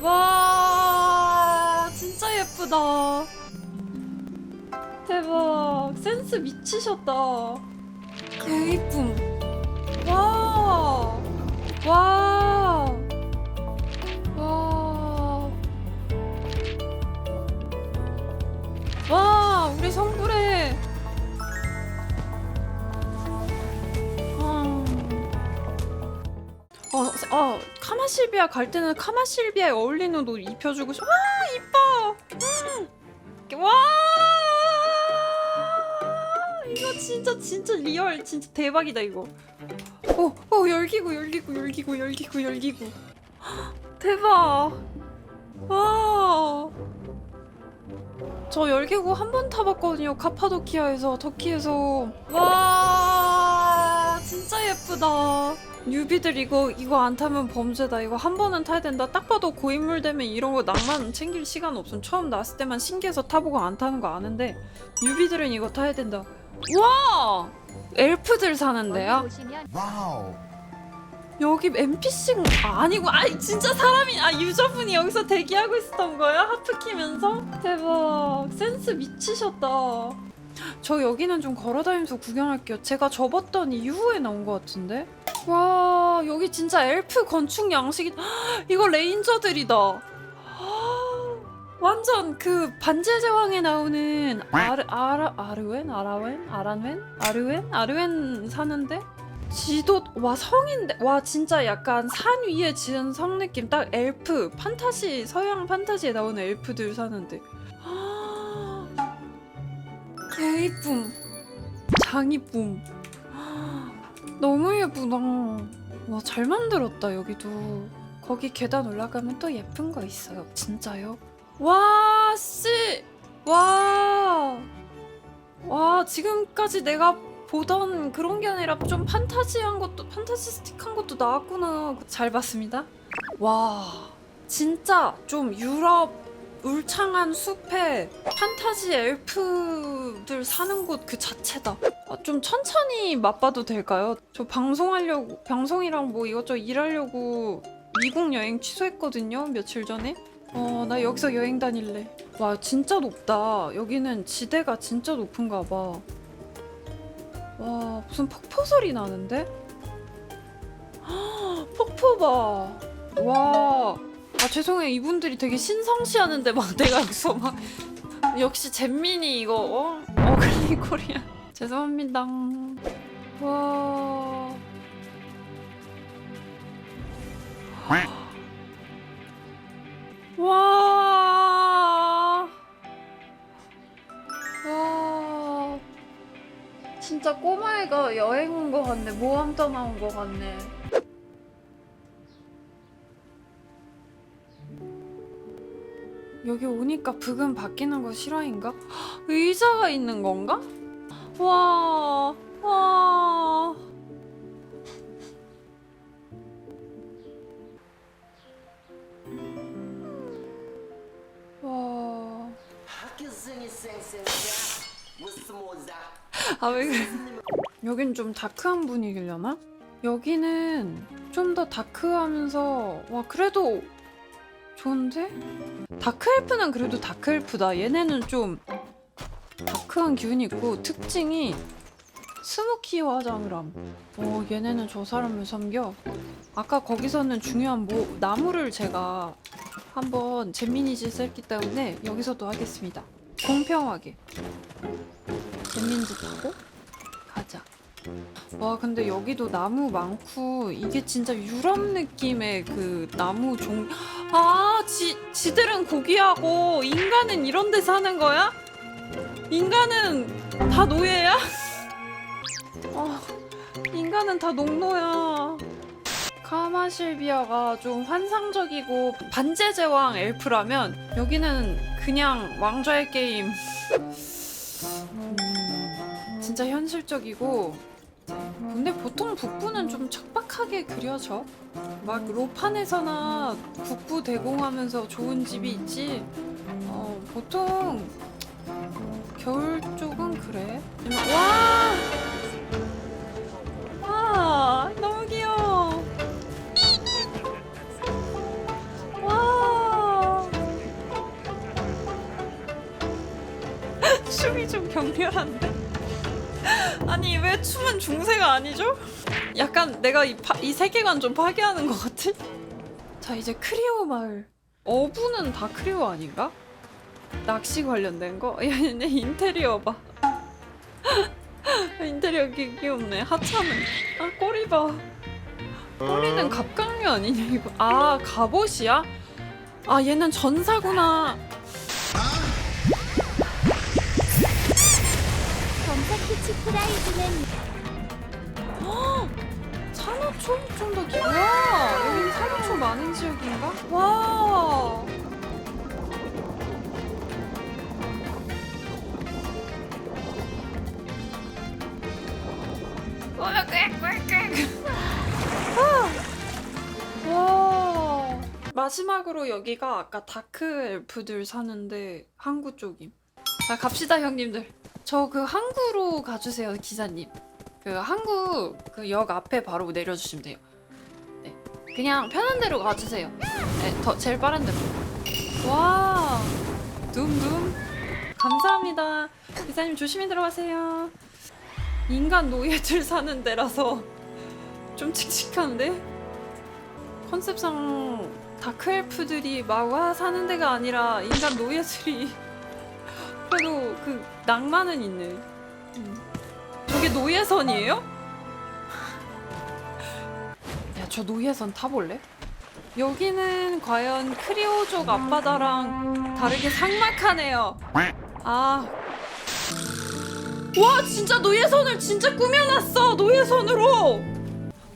와 진짜 예쁘다 대박 센스 미치셨다 개 이쁨 와 와. 와. 와, 우리 성불해. 카마실비아 갈 때는 카마실비아에 어울리는 옷 입혀주고 싶. 와, 이뻐. 음. 와. 이거 진짜 진짜 리얼 진짜 대박이다 이거. 어, 어 열기구 열기구 열기구 열기구 열기구. 헉, 대박. 와. 저 열기구 한 번 타봤거든요. 카파도키아에서 터키에서. 와 진짜 예쁘다. 뉴비들 이거 이거 안 타면 범죄다. 이거 한 번은 타야 된다. 딱 봐도 고인물 되면 이런 거 낭만 챙길 시간 없음. 처음 나왔을 때만 신기해서 타보고 안 타는 거 아는데 뉴비들은 이거 타야 된다. 와 엘프들 사는데요. 와우. 여기 NPC가 아, 아니고 아 진짜 사람이 아 유저분이 여기서 대기하고 있었던 거야 하프 키면서 대박 센스 미치셨다 저 여기는 좀 걸어다니면서 구경할게요 제가 접었던 이후에 나온 것 같은데 와 여기 진짜 엘프 건축 양식이 이거 레인저들이다. 완전 그 반지의 제왕에 나오는 아르 아라 아르웬? 아라웬? 아란웬? 아르웬? 아르웬 사는데? 지도 와 성인데 와 진짜 약간 산 위에 지은 성 느낌. 딱 엘프 판타지 서양 판타지에 나오는 엘프들 사는데. 개 이쁨. 장 이쁨 너무 예쁘다 와 잘 만들었다 여기도 거기 계단 올라가면 또 예쁜 거 있어요 진짜요 와 씨! 와! 와 지금까지 내가 보던 그런 게 아니라 좀 판타지한 것도 판타지스틱한 것도 나왔구나. 잘 봤습니다. 와 진짜 좀 유럽 울창한 숲에 판타지 엘프들 사는 곳 그 자체다. 아, 좀 천천히 맛봐도 될까요? 저 방송하려고 방송이랑 뭐 이것저것 일하려고 미국 여행 취소했거든요 며칠 전에. 어 나 여기서 여행 다닐래. 와 진짜 높다. 여기는 지대가 진짜 높은가 봐. 와 무슨 폭포 소리 나는데? 헉, 폭포 봐. 와. 아 죄송해요 이분들이 되게 신성시하는데 막 내가 여기서 막 역시 잼민이 이거 어? 어글리 코리아 죄송합니다. 와. 와. 와. 진짜 꼬마애가 여행 온 거 같네. 모험 떠나 온 거 같네. 여기 오니까 부금 바뀌는 거 실화인가? 헉, 의자가 있는 건가? 와, 와. 와. 아, 왜? 여긴 좀 다크한 분위기려나? 여기는 좀 더 다크하면서 와 그래도 좋은데? 다크엘프는 그래도 다크엘프다 얘네는 좀 다크한 기운이 있고 특징이 스모키 화장이람. 어 얘네는 저 사람을 섬겨? 아까 거기서는 중요한 뭐 나무를 제가 한번 잼민이짓 했기 때문에 여기서도 하겠습니다. 공평하게. 잼민 짓 하고 가자. 와 근데 여기도 나무 많고 이게 진짜 유럽 느낌의 그 나무 종 아, 지, 지들은 고귀하고 인간은 이런 데 사는 거야? 인간은 다 노예야? 아, 인간은 다 농노야. 카마실비아가 좀 환상적이고 반지의 제왕 엘프라면 여기는 그냥 왕좌의 게임. 음, 진짜 현실적이고 근데 보통 북부는 좀 척박하게 그려져. 막 로판에서나 북부 대공하면서 좋은 집이 있지. 어, 보통 겨울 쪽은 그래. 와! 와! 너무 귀여워. 와! 춤이 좀 격렬한데? 아니, 왜 춤은 중세가 아니죠? 약간 내가 이, 파, 이 세계관 좀 파괴하는 것 같은? 자, 이제 크리오 마을. 어부는 다 크리오 아닌가? 낚시 관련된 거? 야 얘네 인테리어 봐. 인테리어 개 귀엽네. 하찮은. 아 꼬리 봐. 꼬리는 갑각류 아니냐 이거? 아 갑옷이야? 아 얘는 전사구나. 검사 키치 프라이즈는 산호초 좀더 기... 와 여긴 산호초 많은 지역인가? 와 와 마지막으로 여기가 아까 다크 엘프들 사는데 항구 쪽임 자 갑시다 형님들 저 그 항구로 가주세요 기사님 그 항구 그 역 앞에 바로 내려주시면 돼요. 네, 그냥 편한 대로 가주세요. 네, 더 제일 빠른 대로. 와, 둠둠. 감사합니다. 기사님 조심히 들어가세요. 인간 노예들 사는 데라서 좀 칙칙한데 컨셉상 다크 엘프들이 마와 사는 데가 아니라 인간 노예들이 그래도 그 낭만은 있네. 음. 저게 노예선이에요? 야, 저 노예선 타볼래? 여기는 과연 크리오족 앞바다랑 다르게 삭막하네요. 아. 와, 진짜 노예선을 진짜 꾸며놨어! 노예선으로!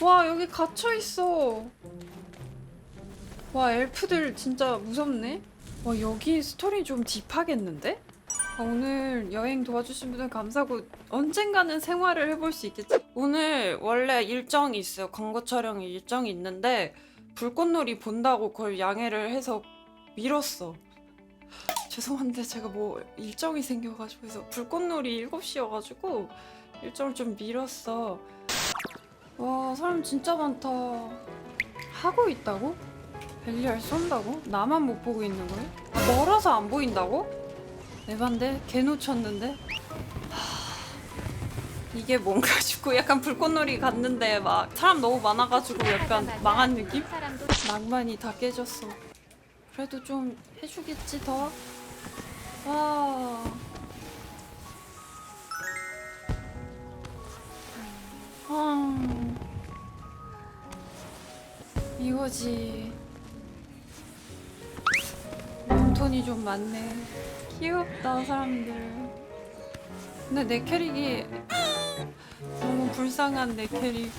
와, 여기 갇혀있어. 와, 엘프들 진짜 무섭네? 와, 여기 스토리 좀 딥하겠는데? 아, 오늘 여행 도와주신 분들 감사하고 언젠가는 생활을 해볼 수 있겠지. 오늘 원래 일정이 있어요. 광고 촬영 일정이 있는데 불꽃놀이 본다고 그걸 양해를 해서 미뤘어. 죄송한데 제가 뭐 일정이 생겨가지고 해서 불꽃놀이 7시여가지고 일정을 좀 미뤘어. 와 사람 진짜 많다. 하고 있다고? 벨리알 쏜다고? 나만 못 보고 있는 거야? 아, 멀어서 안 보인다고? 에반데 개 놓쳤는데 하, 이게 뭔가 싶고 약간 불꽃놀이 갔는데 막 사람 너무 많아가지고 약간 망한 느낌? 낭만이 다 깨졌어. 그래도 좀 해주겠지 더. 와. 아. 이거지. 몸톤이 좀 많네. 귀엽다 사람들. 근데 내 캐릭이 너무 불쌍한 내 캐릭.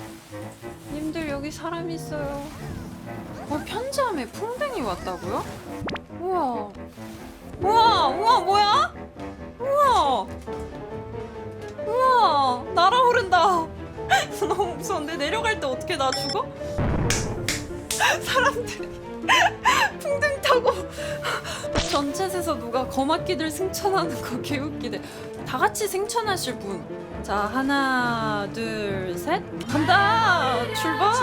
님들 여기 사람 있어요. 어 편지함에 풍뎅이 왔다고요? 우와 무서운데 내려갈 때 어떻게 나 죽어? 사람들이 풍뎅 타고 전챗에서 누가 거마끼들 승천하는 거 개웃기네. 다 같이 승천하실 분. 자 하나 둘 셋. 간다 출발.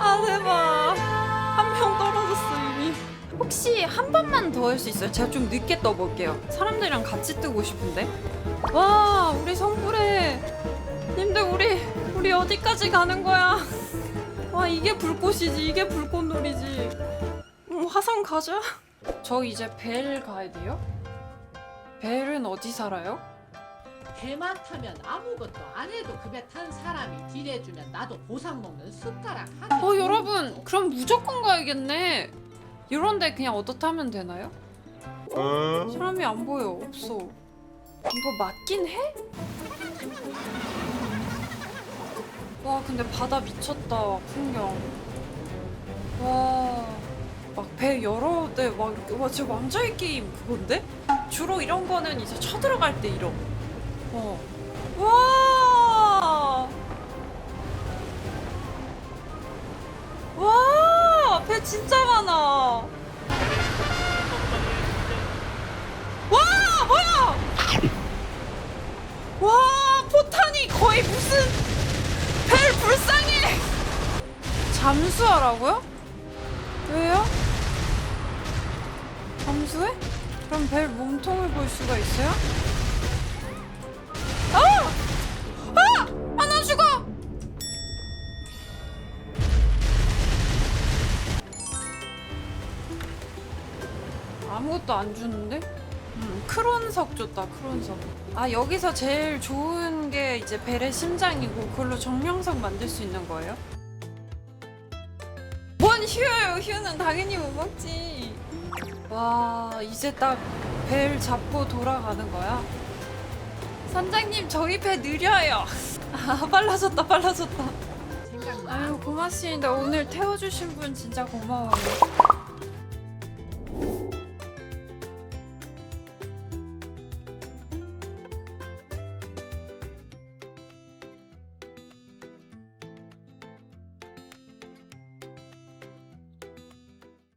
아 대박 혹시 한 번만 더 할 수 있어요? 제가 좀 늦게 떠볼게요. 사람들이랑 같이 뜨고 싶은데. 와 우리 성불해 님들 우리 우리 어디까지 가는 거야? 와 이게 불꽃이지 이게 불꽃놀이지. 음, 화성 가자. 저 이제 벨 가야 돼요? 벨은 어디 살아요? 배만 타면 아무것도 안 해도 그 배 탄 사람이 딜해주면 나도 보상 먹는 숟가락 한어 여러분 그럼 무조건 가야겠네 이런데 그냥 얻어 타면 되나요? 사람이 안 보여. 없어. 이거 맞긴 해? 와 근데 바다 미쳤다. 풍경. 와 막 배 여러 대막 이렇게. 와 진짜 왕자의 게임 그건데? 주로 이런 거는 이제 쳐들어갈 때 이런. 어 잠수하라고요? 왜요? 함수해? 그럼 벨 몸통을 볼 수가 있어요? 아! 아! 아, 나 죽어! 아무것도 안 주는데? 음, 크론석 줬다, 크론석. 아, 여기서 제일 좋은 게 이제 벨의 심장이고 그걸로 정령석 만들 수 있는 거예요? 뭔 휴예요? 휴는 당연히 못 먹지. 와, 이제 딱 벨 잡고 돌아가는 거야? 선장님, 저희 배 느려요. 아, 빨라졌다, 빨라졌다. 아유, 고맙습니다. 오늘 태워주신 분 진짜 고마워요.